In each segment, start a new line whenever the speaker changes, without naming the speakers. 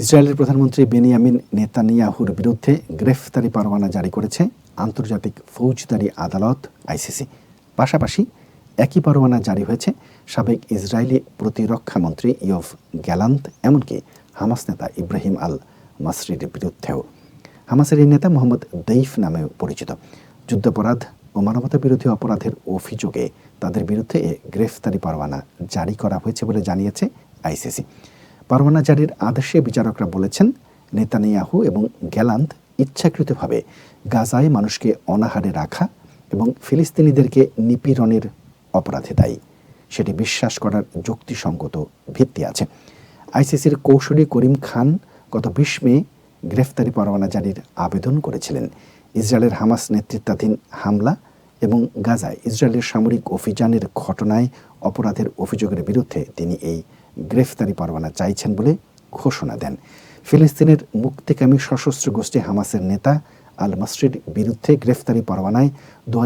ইসরায়েলের প্রধানমন্ত্রী বেনিয়ামিন নেতানিয়াহুর বিরুদ্ধে গ্রেফতারি পরোয়ানা জারি করেছে আন্তর্জাতিক ফৌজদারি আদালত আইসিসি পাশাপাশি একই পরোয়ানা জারি হয়েছে সাবেক ইসরায়েলি প্রতিরক্ষামন্ত্রী ইয়ফ গ্যালান্ত এমনকি হামাস নেতা ইব্রাহিম আল মাসরির বিরুদ্ধেও হামাসের এই নেতা মোহাম্মদ দঈফ নামে পরিচিত যুদ্ধাপরাধ ও মানবতা বিরোধী অপরাধের অভিযোগে তাদের বিরুদ্ধে গ্রেফতারি পরোয়ানা জারি করা হয়েছে বলে জানিয়েছে আইসিসি পারওয়ানা জারির আদেশে বিচারকরা বলেছেন নেতানিয়াহু এবং গ্যালান্ত ইচ্ছাকৃতভাবে গাজায় মানুষকে অনাহারে রাখা এবং ফিলিস্তিনিদেরকে নিপীড়নের অপরাধে দায়ী সেটি বিশ্বাস করার যুক্তিসঙ্গত ভিত্তি আছে আইসিসির কৌশলী করিম খান গত বিশ মে গ্রেফতারি পরোয়ানা জারির আবেদন করেছিলেন ইসরায়েলের হামাস নেতৃত্বাধীন হামলা এবং গাজায় ইসরায়েলের সামরিক অভিযানের ঘটনায় অপরাধের অভিযোগের বিরুদ্ধে তিনি এই গ্রেফতারি পরোয়ানা চাইছেন বলে ঘোষণা দেন ফিলিস্তিনের মুক্তিকামী সশস্ত্র গোষ্ঠী হামাসের নেতা আল মাসরির বিরুদ্ধে গ্রেফতারি পরোয়ানায় দু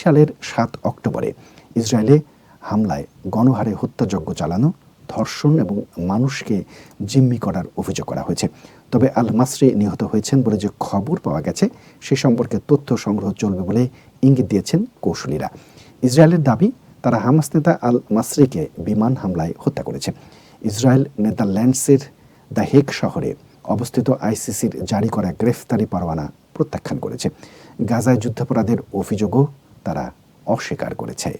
সালের সাত অক্টোবরে ইসরায়েলে হামলায় গণহারে হত্যাযজ্ঞ চালানো ধর্ষণ এবং মানুষকে জিম্মি করার অভিযোগ করা হয়েছে তবে আল মাসরি নিহত হয়েছেন বলে যে খবর পাওয়া গেছে সে সম্পর্কে তথ্য সংগ্রহ চলবে বলে ইঙ্গিত দিয়েছেন কৌশলীরা ইসরায়েলের দাবি তারা হামাস নেতা আল মাসরিকে বিমান হামলায় হত্যা করেছে ইসরায়েল নেদারল্যান্ডসের দ্য হেগ শহরে অবস্থিত আইসিসির জারি করা গ্রেফতারি পরোয়ানা প্রত্যাখ্যান করেছে গাজায় যুদ্ধাপরাধের অভিযোগও তারা অস্বীকার করেছে